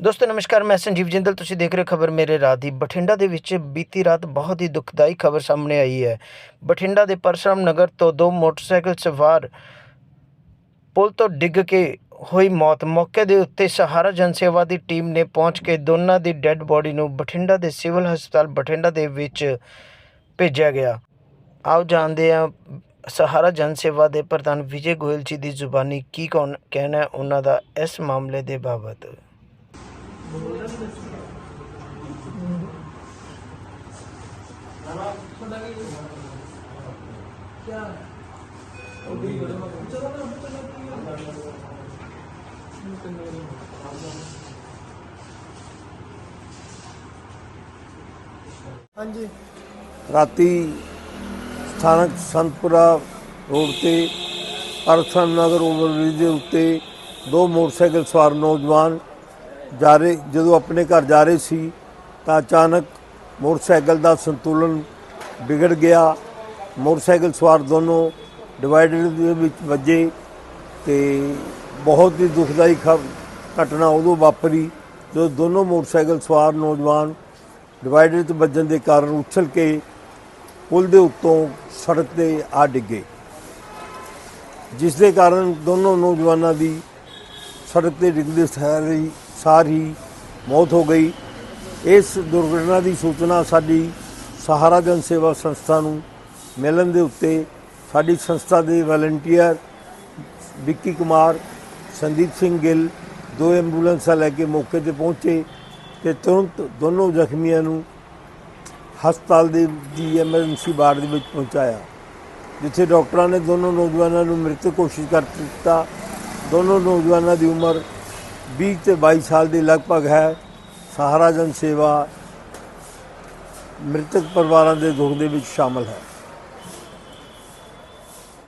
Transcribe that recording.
ਦੋਸਤੋ, ਨਮਸਕਾਰ, ਮੈਂ ਸੰਜੀਵ ਜਿੰਦਲ। ਤੁਸੀਂ ਦੇਖ ਰਹੇ ਹੋ ਖਬਰ ਮੇਰੇ ਰਾਤ ਦੀ। ਬਠਿੰਡਾ ਦੇ ਵਿੱਚ ਬੀਤੀ ਰਾਤ ਬਹੁਤ ਹੀ ਦੁਖਦਾਈ ਖਬਰ ਸਾਹਮਣੇ ਆਈ ਹੈ। ਬਠਿੰਡਾ ਦੇ ਪਰਸ਼ਰਾਮ ਨਗਰ ਤੋਂ ਦੋ ਮੋਟਰਸਾਈਕਲ ਸਵਾਰ ਪੁਲ ਤੋਂ ਡਿੱਗ ਕੇ ਹੋਈ ਮੌਤ। ਮੌਕੇ ਦੇ ਉੱਤੇ ਸਹਾਰਾ ਜਨ ਸੇਵਾ ਦੀ ਟੀਮ ਨੇ ਪਹੁੰਚ ਕੇ ਦੋਨਾਂ ਦੀ ਡੈੱਡ ਬੋਡੀ ਨੂੰ ਬਠਿੰਡਾ ਦੇ ਸਿਵਲ ਹਸਪਤਾਲ ਬਠਿੰਡਾ ਦੇ ਵਿੱਚ ਭੇਜਿਆ ਗਿਆ। ਆਓ ਜਾਣਦੇ ਹਾਂ ਸਹਾਰਾ ਜਨ ਸੇਵਾ ਦੇ ਪ੍ਰਧਾਨ ਵਿਜੇ ਗੋਇਲ ਜੀ ਦੀ ਜ਼ੁਬਾਨੀ ਕੀ ਕੌਣ ਕਹਿਣਾ ਉਹਨਾਂ ਦਾ ਇਸ ਮਾਮਲੇ ਦੇ ਬਾਬਤ। ਹਾਂਜੀ। ਰਾਤੀ ਸਥਾਨਕ ਸੰਤਪੁਰਾ ਰੋਡ ਤੇ ਅਰਥਨ ਨਗਰ ਓਵਰਬ੍ਰਿਜ ਦੇ ਉੱਤੇ ਦੋ ਮੋਟਰਸਾਈਕਲ ਸਵਾਰ ਨੌਜਵਾਨ ਜਾ ਰਹੇ, ਜਦੋਂ ਆਪਣੇ ਘਰ ਜਾ ਰਹੇ ਸੀ, ਤਾਂ ਅਚਾਨਕ ਮੋਟਰਸਾਈਕਲ ਦਾ ਸੰਤੁਲਨ ਵਿਗੜ ਗਿਆ। ਮੋਟਰਸਾਈਕਲ ਸਵਾਰ ਦੋਨੋਂ ਡਿਵਾਈਡਰ ਦੇ ਵਿੱਚ ਵੱਜੇ ਤੇ ਬਹੁਤ ਹੀ ਦੁਖਦਾਈ ਘਟਨਾ ਉਦੋਂ ਵਾਪਰੀ, ਜਦੋਂ ਦੋਨੋਂ ਮੋਟਰਸਾਈਕਲ ਸਵਾਰ ਨੌਜਵਾਨ ਡਿਵਾਈਡਰ 'ਚ ਵੱਜਣ ਦੇ ਕਾਰਨ ਉਛਲ ਕੇ ਪੁਲ ਦੇ ਉੱਤੋਂ ਸੜਕ ਤੇ ਆ ਡਿੱਗੇ। ਜਿਸ ਦੇ ਕਾਰਨ ਦੋਨੋਂ ਨੌਜਵਾਨਾਂ ਦੀ ਸੜਕ ਤੇ ਡਿੱਗਦੇ ਸਾਰ ਹੀ ਸਾਰ ਹੀ ਮੌਤ ਹੋ ਗਈ। ਇਸ ਦੁਰਘਟਨਾ ਦੀ ਸੂਚਨਾ ਸਾਡੀ ਸਹਾਰਾ ਜਨ ਸੇਵਾ ਸੰਸਥਾ ਨੂੰ ਮਿਲਣ ਦੇ ਉੱਤੇ ਸਾਡੀ ਸੰਸਥਾ ਦੇ ਵਲੰਟੀਅਰ ਵਿੱਕੀ ਕੁਮਾਰ, ਸੰਦੀਪ ਸਿੰਘ ਗਿੱਲ ਦੋ ਐਂਬੂਲੈਂਸਾਂ ਲੈ ਕੇ ਮੌਕੇ ਤੇ ਪਹੁੰਚੇ ਤੇ ਤੁਰੰਤ ਦੋਨੋਂ ਜ਼ਖਮੀਆਂ ਨੂੰ ਹਸਪਤਾਲ ਦੇ ਦੀ ਐਮਰਜੈਂਸੀ ਵਾਰਡ ਦੇ ਵਿੱਚ ਪਹੁੰਚਾਇਆ, ਜਿੱਥੇ ਡਾਕਟਰਾਂ ਨੇ ਦੋਨੋਂ ਨੌਜਵਾਨਾਂ ਨੂੰ ਮ੍ਰਿਤਕ ਘੋਸ਼ਿਤ ਕਰ ਦਿੱਤਾ। ਦੋਨੋਂ ਨੌਜਵਾਨਾਂ ਦੀ ਉਮਰ 20 ਤੇ 22 ਸਾਲ ਦੇ ਲਗਭਗ ਹੈ। ਸਹਾਰਾ ਜਨ ਸੇਵਾ ਮ੍ਰਿਤਕ ਪਰਿਵਾਰਾਂ ਦੇ ਦੁੱਖ ਦੇ ਵਿੱਚ ਸ਼ਾਮਲ ਹੈ।